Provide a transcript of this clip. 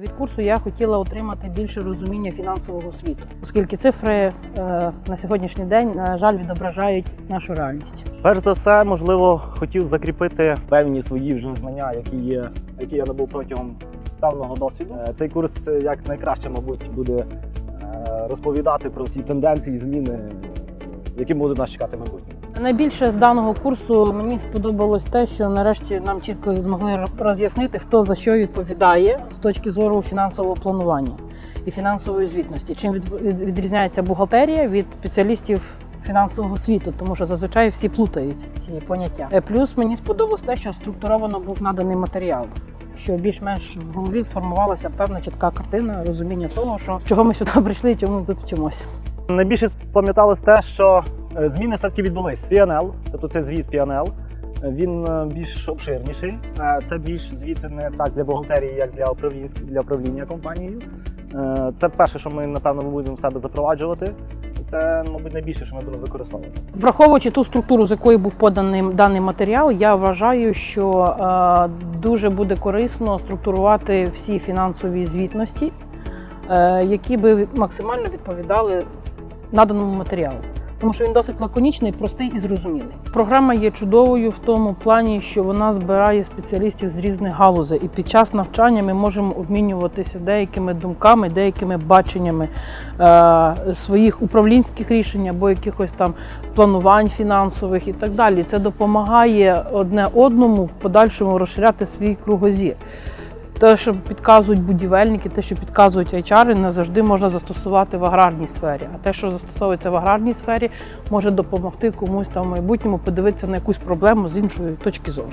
Від курсу я хотіла отримати більше розуміння фінансового світу, оскільки цифри е, на сьогоднішній день, на жаль, відображають нашу реальність. Перш за все, можливо, хотів закріпити певні свої вже знання, які є, які я набув протягом певного досвіду. Е, Цей курс е, як найкраще, мабуть, буде розповідати про всі тенденції, зміни, які будуть нас чекати в. Найбільше з даного курсу мені сподобалось те, що нарешті нам чітко змогли роз'яснити, хто за що відповідає з точки зору фінансового планування і фінансової звітності. Чим від- від- відрізняється бухгалтерія від спеціалістів фінансового світу, тому що зазвичай всі плутають ці поняття. Е, Плюс мені сподобалось те, що структуровано був наданий матеріал. Що більш-менш в голові сформувалася певна чітка картина, розуміння того, що чого ми сюди прийшли чому ми тут вчимося. Найбільше пам'яталось те, що зміни все-таки відбулись. PNL, тобто це звіт PNL, е, він е, більш обширніший. Е, Це більш звіт не так для бухгалтерії, як для для управління компанією. Е, Це перше, що ми напевно будемо в себе запроваджувати. Це, мабуть, найбільше, що ми будемо використовувати. Враховуючи ту структуру, з якої був поданий даний матеріал, я вважаю, що е, дуже буде корисно структурувати всі фінансові звітності, е, які би максимально відповідали наданому матеріалу. Тому що він досить лаконічний, простий і зрозумілий. Програма є чудовою в тому плані, що вона збирає спеціалістів з різних галузей, і під час навчання ми можемо обмінюватися деякими думками, деякими баченнями е, своїх управлінських рішень або якихось там планувань фінансових і так далі. Це допомагає одне одному в подальшому розширяти свій кругозір. Те, що підказують будівельники, те, що підказують HR, не завжди можна застосувати в аграрній сфері. А те, що застосовується в аграрній сфері, може допомогти комусь там в майбутньому подивитися на якусь проблему з іншої точки зору.